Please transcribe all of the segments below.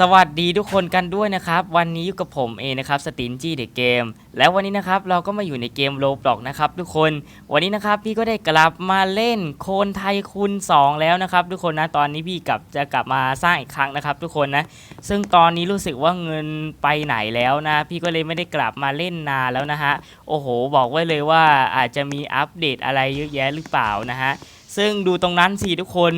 สวัสดีทุกคนกันด้วยนะครับ วันนี้อยู่กับผมเองนะครับสตินจี้เดอะเกม แล้ววันนี้นะครับเราก็มาอยู่ในเกมโลบล็อกนะครับทุกคนวันนี้นะครับพี่ก็ได้กลับมาเล่นโคนไทยคุณ2 แล้วนะครับ ทุกคนนะตอนนี้พี่กลับจะกลับมาสร้างอีกครั้งนะครับ ทุกคนนะซึ่งตอนนี้รู้สึกว่าเงินไปไหนแล้วนะ พี่ก็เลยไม่ได้กลับมาเล่นนานแล้วนะฮะโอ้โห บอกไว้เลยว่าอาจจะมีอัปเดตอะไรเยอะแยะหรือเปล่านะฮะซึ่งดูตรงนั้นสิทุกคน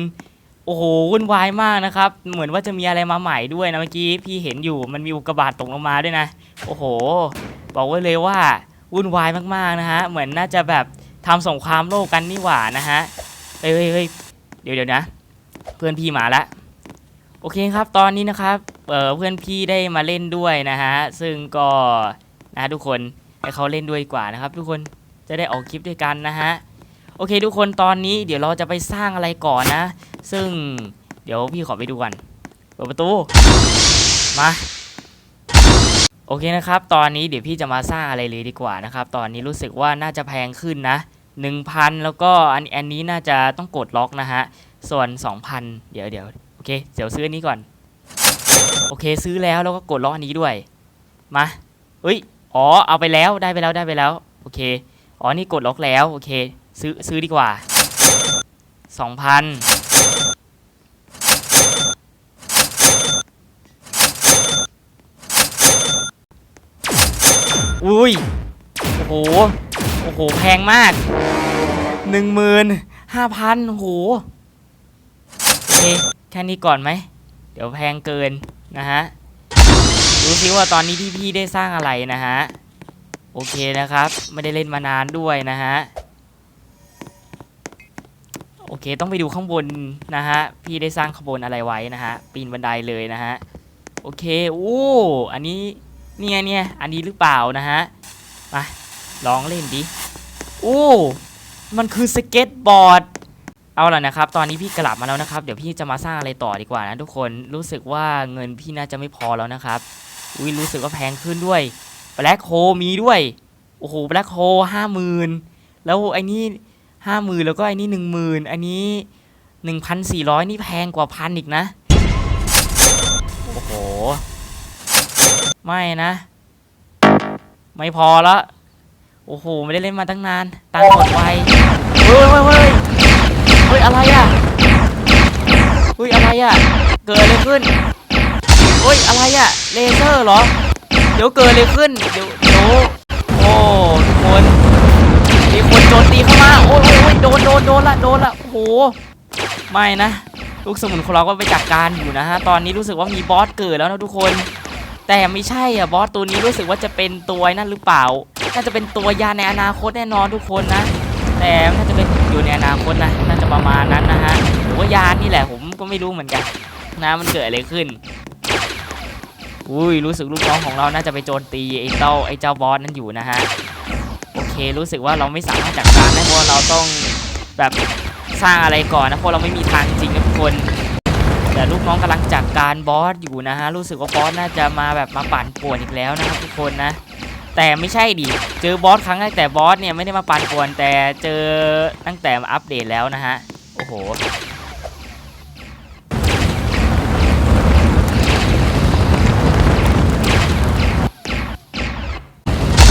โอ้โหวุ่นวายมากนะครับ เหมือนว่าจะมีอะไรมาใหม่ด้วยนะเมื่อกี้พี่เห็นอยู่มันมีอุกกาบาตตกลงมาด้วยนะ โอ้โห บอกไว้เลยว่าวุ่นวายมากๆนะฮะ เหมือนน่าจะแบบทำสงครามโลกกันนี่หว่านะฮะเฮ้ยเฮ้ยเดี๋ยวเดี๋ยวนะ เพื่อนพี่มาละโอเคครับ ตอนนี้นะครับเเพื่อนพี่ได้มาเล่นด้วยนะฮะ ซึ่งก็นะทุกคนให้เขาเล่นด้วยดีกว่านะครับ ทุกคนจะได้ออกคลิปด้วยกันนะฮะ โอเค ทุกคนตอนนี้เดี๋ยวเราจะไปสร้างอะไรก่อนนะ ซึ่งเดี๋ยวพี่ขอไปดูก่อนเปิดประตู มา โอเคนะครับ ตอนนี้เดี๋ยวพี่จะมาสร้างอะไรเลยดีกว่านะครับ ตอนนี้รู้สึกว่าน่าจะแพงขึ้นนะ 1,000 แล้วก็อันอันนี้น่าจะต้องกดล็อกนะฮะ ส่วน 2,000 เดี๋ยวเดี๋ยวโอเค เดี๋ยวซื้ออันนี้ก่อน โอเคซื้อแล้วแล้วก็กดล็อกอันนี้ด้วย มาเฮ้ย อ๋อ เอาไปแล้ว ได้ไปแล้ว ได้ไปแล้ว โอเค อ๋อ นี่กดล็อกแล้ว โอเค ซื้อ ซื้อดีกว่า 2,000 อุ้ย โอ้โห โอ้โห แพงมากหนึ่งหมื่นห้าพันโอ้โหโอเคแค่นี้ก่อนไหม เดี๋ยวแพงเกินนะฮะ ดูซิว่าตอนนี้ที่พี่ได้สร้างอะไรนะฮะ โอเคนะครับ ไม่ได้เล่นมานานด้วยนะฮะ โอเค ต้องไปดูข้างบนนะฮะ พี่ได้สร้างขางบวนอะไรไว้นะฮะ ปีนบันไดเลยนะฮะ โอเค โอ้ อันนี้ เนี่ยเนี่ยอันนี้หรือเปล่านะฮะมาลองเล่นดิโอ้มันคือสเก็ตบอร์ดเอาล่ะนะครับ ตอนนี้พี่กลับมาแล้วนะครับ เดี๋ยวพี่จะมาสร้างอะไรต่อดีกว่านะทุกคนรู้สึกว่าเงินพี่น่าจะไม่พอแล้วนะครับอุ้ยรู้สึกว่าแพงขึ้นด้วยแบล็คโฮมีด้วยโอ้โหแบล็คโฮห้าหมื่นแล้วไอ้นี่ห้าหมื่นแล้วก็ไอ้นี่หนึ่งหมื่นอันนี้หนึ่งพันสี่ร้อยนี่แพงกว่าพันอีกนะ ไม่นะ ไม่พอละโอ้โหไม่ได้เล่นมาตั้งนานตังหมดไปเฮ้ยเฮ้ยเฮ้ยเฮ้ยอะไรอะเฮ้ยอะไรอะเกิดอะไรขึ้นเฮ้ยอะไรอะเลเซอร์เหรอ เดี๋ยวเกิดอะไรขึ้นเดี๋ยวเดี๋ยวโอ้ทุกคนมีคนโจมตีเข้ามาโอ้ยโอ้ยโอ้ยโดนโดนโดนละโดนละโอ้โหไม่นะลูกสมุนของเราก็ไปจัดการอยู่นะฮะตอนนี้รู้สึกว่ามีบอสเกิดแล้วนะทุกคน แต่ไม่ใช่อะบอสตัวนี้รู้สึกว่าจะเป็นตัวนั่นหรือเปล่า น่าจะเป็นตัวยาในอนาคตแน่นอนทุกคนนะ แต่น่าจะเป็นอยู่ในอนาคตนะน่าจะประมาณนั้นนะฮะหรือว่ายานี่แหละผมก็ไม่รู้เหมือนกันนะมันเกิดอะไรขึ้นอุ้ยรู้สึกลูกน้องของเราน่าจะไปโจมตีไอ้เจ้าไอ้เจ้าบอสนั่นอยู่นะฮะโอเครู้สึกว่าเราไม่สามารถจัดการได้เพราะเราต้องแบบสร้างอะไรก่อนนะเพราะเราไม่มีทางจริงนะทุกคน แต่ลูกน้องกำลังจัดการบอสอยู่นะฮะรู้สึกว่าบอสน่าจะมาแบบมาปั่นป่วนอีกแล้วนะครับทุกคนนะ แต่ไม่ใช่ดิเจอบอสครั้งแรกแต่บอสเนี่ยไม่ได้มาปั่นป่วน แต่เจอตั้งแต่อัปเดตแล้วนะฮะโอ้โห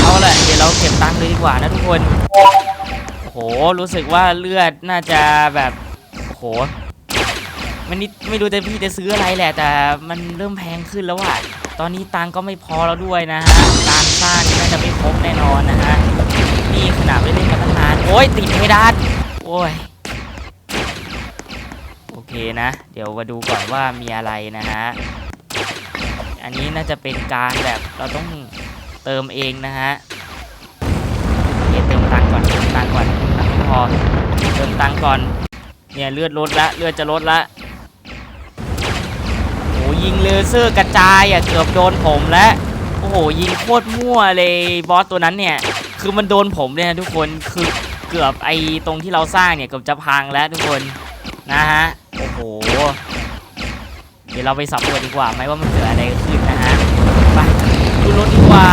เอาละเดี๋ยวเราเก็บตังค์เลยดีกว่านะทุกคนโอ้โหรู้สึกว่าเลือดน่าจะแบบโอ้โห มันนี่ไม่รู้จะพี่จะซื้ออะไรแหละ แต่มันเริ่มแพงขึ้นแล้วอะตอนนี้ตังก็ไม่พอแล้วด้วยนะฮะการสร้างนี่าจะไม่ครบแน่นอนนะฮะนี่ขนาดไม่เล่นมาตั้งนานโอ้ยติดเพดานโอ้ยโอเคนะ เดี๋ยวมาดูก่อนว่ามีอะไรนะฮะอันนี้น่าจะเป็นการแบบเราต้องเติมเองนะฮะเเติมตังก่อนเติมตังก่อนตังไม่พอเติมตังก่อนเนี่ยเลือดลดละเลือดจะลดละ ยิงเลเซอร์กระจายอะเกือบโดนผมแล้วโอ้โหยิงโคตรมั่วเลยบอสตัวนั้นเนี่ย คือมันโดนผมเลยนะทุกคนคือเกือบไอ้ตรงที่เราสร้างเนี่ยเกือบจะพังแล้วทุกคนนะฮะโอ้โห เดี๋ยวเราไปสำรวจดีกว่าไหมว่ามันเกิดอะไรขึ้นนะฮะไปดูรถดีกว่า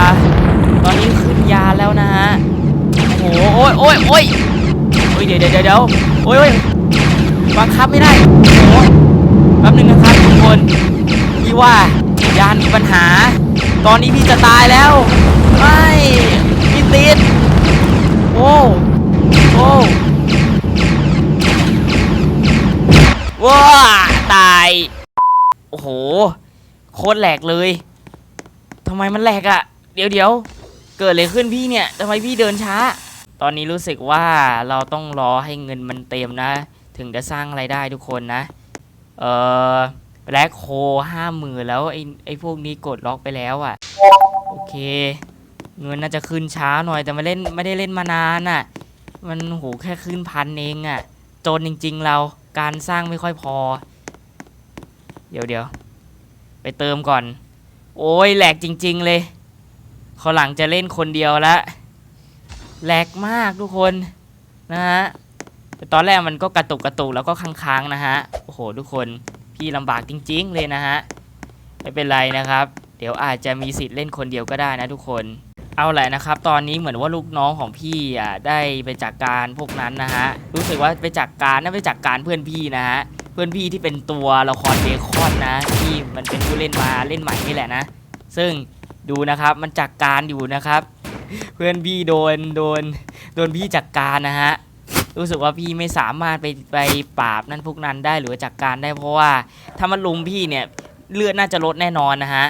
ตอนนี้ขึ้นยานแล้วนะฮะโอ้โหโอ้ยโอ้ยโอ้ยโอ้ยเดี๋ยวเดี๋ยวเดี๋ยวโอ้ยโอ้ยบังคับไม่ได้โอ้โหแป๊บนึงนะครับทุกคน ว่ายานมีปัญหา ตอนนี้พี่จะตายแล้ว ไม่พี่ติดโอ้โอ้ว้าตาย โอ้โห โคตรแหลกเลยทำไมมันแหลกอะเดี๋ยวเดี๋ยวเกิดอะไรขึ้นพี่เนี่ยทำไมพี่เดินช้า ตอนนี้รู้สึกว่าเราต้องรอให้เงินมันเต็มนะ ถึงจะสร้างไรายได้ทุกคนนะ เอ่อ แบล็คโคห้าหมื่นแล้วไอ้ไอ้พวกนี้กดล็อกไปแล้วอะ่ะ โอเค เงินน่าจะขึ้นช้าหน่อยแต่ไม่เล่นไม่ได้เล่นมานานอะ่ะ มันโหแค่ขึ้นพันเองอะ่ะ จนจริง ๆ เราการสร้างไม่ค่อยพอ เดี๋ยวเดี๋ยวไปเติมก่อน โอ้ยแหลกจริง ๆ เลยเขาหลังจะเล่นคนเดียวละแหลกมากทุกคนนะฮะแต่ตอนแรกมันก็กระตุกกระตุกแล้วก็ค้างๆนะฮะ โอ้โหทุกคน พี่ลำบากจริง ๆ เลยนะฮะ ไม่เป็นไรนะครับ เดี๋ยวอาจจะมีสิทธิ์เล่นคนเดียวก็ได้นะทุกคน เอาแหละนะครับ ตอนนี้เหมือนว่าลูกน้องของพี่อะได้ไปจัดกการพวกนั้นนะฮะ รู้สึกว่าไปจัดกการน่าไปจัดกการเพื่อนพี่นะฮะ เพื่อนพี่ที่เป็นตัวละครเบคอนนะ ที่มันเป็นผู้เล่นมาเล่นใหม่นี่แหละนะ ซึ่งดูนะครับมันจัดกการอยู่นะครับ เพื่อนพี่โดนโดนโดนพี่จัดกการนะฮะ รู้สึกว่าพี่ไม่สามารถไปไปปราบนั่นพวกนั้นได้หรือว่าจัดกการได้เพราะว่าถ้ามันลุมพี่เนี่ยเลือดน่าจะลดแน่นอนนะฮะ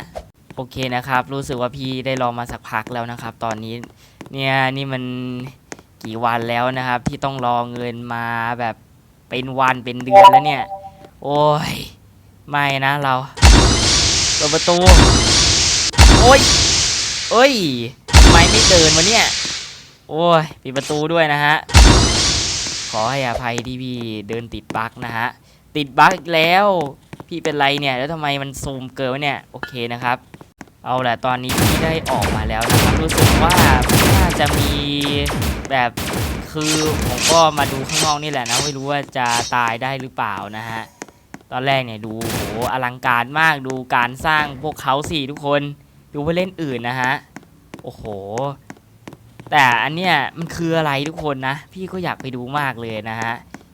โอเคนะครับ รู้สึกว่าพี่ได้ลองมาสักพักแล้วนะครับ ตอนนี้เนี่ยนี่มันกี่วันแล้วนะครับ ที่ต้องรอเงินมาแบบเป็นวันเป็นเดือนแล้วเนี่ย โอ้ยไม่นะเราเปิดประตูโอ้ยเอ้ยทำไมไม่เดินวะเนี่ย โอ้ยปิดประตูด้วยนะฮะ อให้อภัยที่พี่เดินติดบั๊กนะฮะ ติดบั๊กอีกแล้วพี่เป็นไรเนี่ย แล้วทำไมมันซูมเกินเนี่ย โอเคนะครับ เอาแหละตอนนี้พี่ได้ออกมาแล้วนะครับรู้สึกว่าน่าจะมีแบบคือผมก็มาดูข้างนอกนี่แหละนะไม่รู้ว่าจะตายได้หรือเปล่านะฮะตอนแรกเนี่ยดูโหอลังการมากดูการสร้างพวกเขาสี่ทุกคน ดูไปเล่นอื่นนะฮะ โอ้โห แต่อันเนี้ยมันคืออะไรทุกคนนะ พี่ก็อยากไปดูมากเลยนะฮะ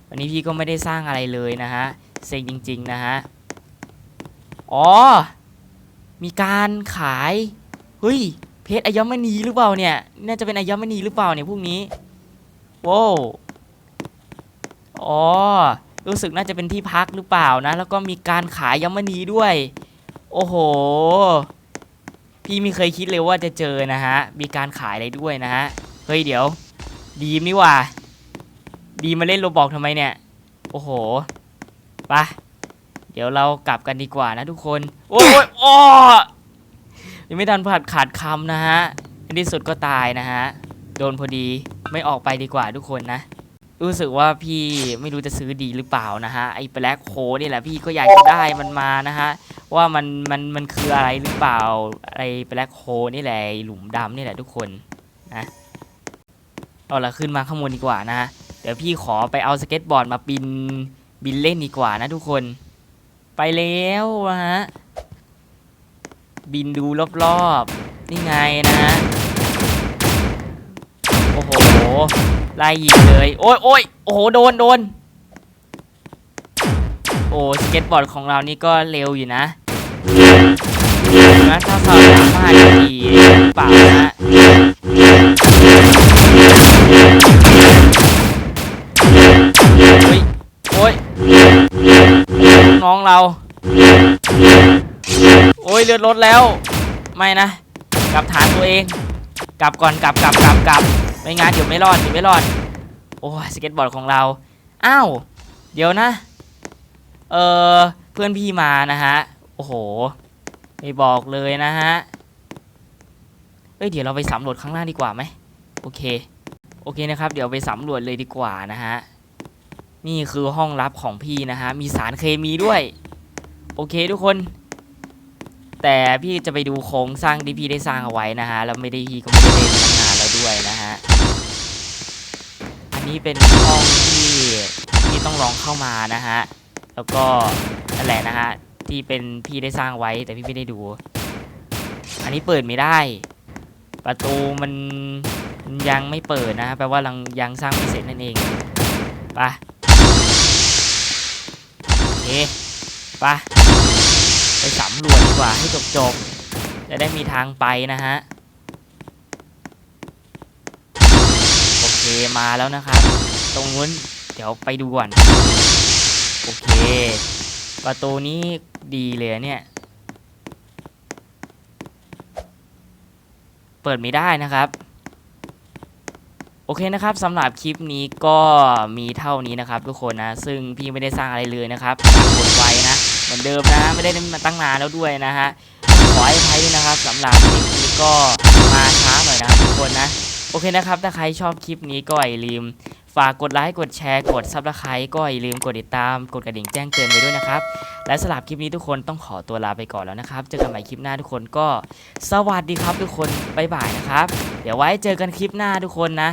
วันนี้พี่ก็ไม่ได้สร้างอะไรเลยนะฮะเซ็งจริง ๆ นะฮะอ๋อ มีการขายเฮ้ยเพชรอัญมณีหรือเปล่าเนี่ยน่าจะเป็นอัญมณีหรือเปล่าเนี่ยพวกนี้ว้าวอ๋อรู้สึกน่าจะเป็นที่พักหรือเปล่านะ แล้วก็มีการขายอัญมณีด้วย โอ้โห พี่ไม่เคยคิดเลยว่าจะเจอนะฮะ มีการขายอะไรด้วยนะฮะ เฮ้ยเดี๋ยว ดีมนี่ว่า ดีมาเล่นโรบอกทำไมเนี่ย โอ้โหไปะเดี๋ยวเรากลับกันดีกว่านะทุกคน โอ้ยโอ้ยังไม่ทันผัดขาดคำนะฮะในที่สุดก็ตายนะฮะ โดนพอดีไม่ออกไปดีกว่าทุกคนนะ รู้สึกว่าพี่ไม่รู้จะซื้อดีหรือเปล่านะฮะ ไอ้แบล็คโคนี่แหละพี่ก็อยากจะได้มันมานะฮะ ว่ามันมันมันคืออะไรหรือเปล่าอะไรแบล็คโฮนี่แหละหลุมดำนี่แหละทุกคนนะเอาละขึ้นมาข้างบนดีกว่านะ เดี๋ยวพี่ขอไปเอาสเก็ตบอร์ดมาบินบินเล่นดีกว่านะทุกคน ไปแล้วนะฮะบินดูรอบๆนี่ไงนะฮะโอ้โหไล่ยิงเลย โอ้ยโอ้ยโอ้โหโดนโดนโอ้สเก็ตบอร์ดของเรานี่ก็เร็วอยู่นะ นะถ้าสามารถจะดีหรือเปล่านะเฮ้ยโอ้ยน้องเรา โอ้ยเลือดลดแล้ว ไม่นะ กลับฐานตัวเอง กลับก่อนกลับกลับกลับกลับไม่งั้นเดี๋ยวไม่รอดเดี๋ยวไม่รอด โอ้ยสเก็ตบอร์ดของเรา อ้าว เดี๋ยวนะ เออเพื่อนพี่มานะฮะ อ้โห ไม่บอกเลยนะฮะ เอ้ย เดี๋ยวเราไปสำรวจข้างล่างดีกว่าไหม โอเค โอเคนะครับ เดี๋ยวไปสำรวจเลยดีกว่านะฮะ นี่คือห้องลับของพี่นะฮะ มีสารเคมีด้วย โอเคทุกคน แต่พี่จะไปดูโครงสร้างที่พี่ได้สร้างเอาไว้นะฮะ แล้วไม่ได้พี่ก็ไม่ได้เล่นตั้งนานแล้วด้วยนะฮะ อันนี้เป็นห้องที่พี่ต้องลองเข้ามานะฮะ แล้วก็นั่นแหละนะฮะ ที่เป็นพี่ได้สร้างไว้แต่พี่ไม่ได้ดู อันนี้เปิดไม่ได้ ประตูมันยังไม่เปิดนะแปลว่ายังยังสร้างไม่เสร็จนั่นเองไปะโอเคไปะไปสำรวจดีกว่าให้จบๆจะได้มีทางไปนะฮะโอเคมาแล้วนะครับ ตรงนู้นเดี๋ยวไปดูก่อน โอเค ประตูนี้ดีเลยเนี่ย เปิดไม่ได้นะครับ โอเคนะครับสำหรับคลิปนี้ก็มีเท่านี้นะครับ ทุกคนนะ ซึ่งพี่ไม่ได้สร้างอะไรเลยนะครับกดไว้นะ เหมือนเดิมนะ ไม่ได้มาตั้งนานแล้วด้วยนะฮะ ขอให้ภัยด้นะครับสำหรับคลิปนี้ก็มาช้าหน่อยนะครับทุกคนนะ โอเคนะครับ ถ้าใครชอบคลิปนี้ก็อย่าลืม ฝากกดไลค์กดแชร์กดซับสไครต์ก็อย่าลืมกดติดตาม กดกระดิ่งแจ้งเตือนไว้ด้วยนะครับ และสำหรับคลิปนี้ทุกคนต้องขอตัวลาไปก่อนแล้วนะครับ เจอกันใหม่คลิปหน้าทุกคนก็สวัสดีครับทุกคนบ๊ายบายนะครับ เดี๋ยวไว้เจอกันคลิปหน้าทุกคนนะ